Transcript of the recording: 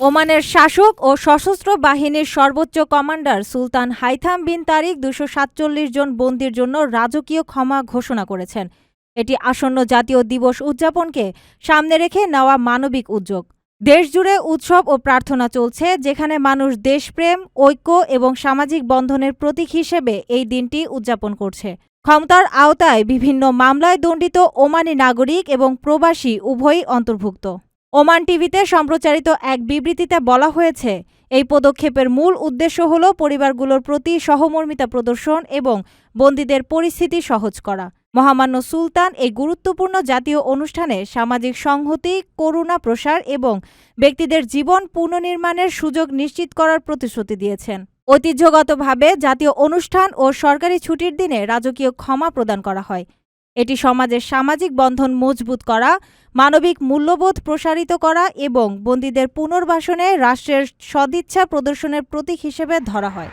ওমানের শাসক ও সশস্ত্র বাহিনীর সর্বোচ্চ commander Sultan Haitham bin Tariq দুশো সাতচল্লিশ জন বন্দির জন্য রাজকীয় ক্ষমা ঘোষণা করেছেন। এটি আসন্ন জাতীয় দিবস উদযাপনকে সামনে রেখে নেওয়া মানবিক উদ্যোগ। দেশজুড়ে উৎসব ও প্রার্থনা চলছে, যেখানে মানুষ দেশপ্রেম, ঐক্য এবং সামাজিক বন্ধনের প্রতীক হিসেবে এই দিনটি উদযাপন করছে। ক্ষমতার আওতায় বিভিন্ন মামলায় দণ্ডিত ওমানি নাগরিক এবং প্রবাসী উভয়ই অন্তর্ভুক্ত। ওমান টিভিতে সম্প্রচারিত এক বিবৃতিতে বলা হয়েছে, এই পদক্ষেপের মূল উদ্দেশ্য হল পরিবারগুলোর প্রতি সহমর্মিতা প্রদর্শন এবং বন্দীদের পরিস্থিতি সহজ করা। মহামান্য সুলতান এই গুরুত্বপূর্ণ জাতীয় অনুষ্ঠানে সামাজিক সংহতি, করুণা প্রসার এবং ব্যক্তিদের জীবন পুনর্নির্মাণের সুযোগ নিশ্চিত করার প্রতিশ্রুতি দিয়েছেন। ঐতিহ্যগতভাবে জাতীয় অনুষ্ঠান ও সরকারি ছুটির দিনে রাজকীয় ক্ষমা প্রদান করা হয়। এটি সমাজের সামাজিক বন্ধন মজবুত করা, মানবিক মূল্যবোধ প্রসারিত করা এবং বন্দীদের পুনর্বাসনে রাষ্ট্রের সদিচ্ছা প্রদর্শনের প্রতীক হিসেবে ধরা হয়।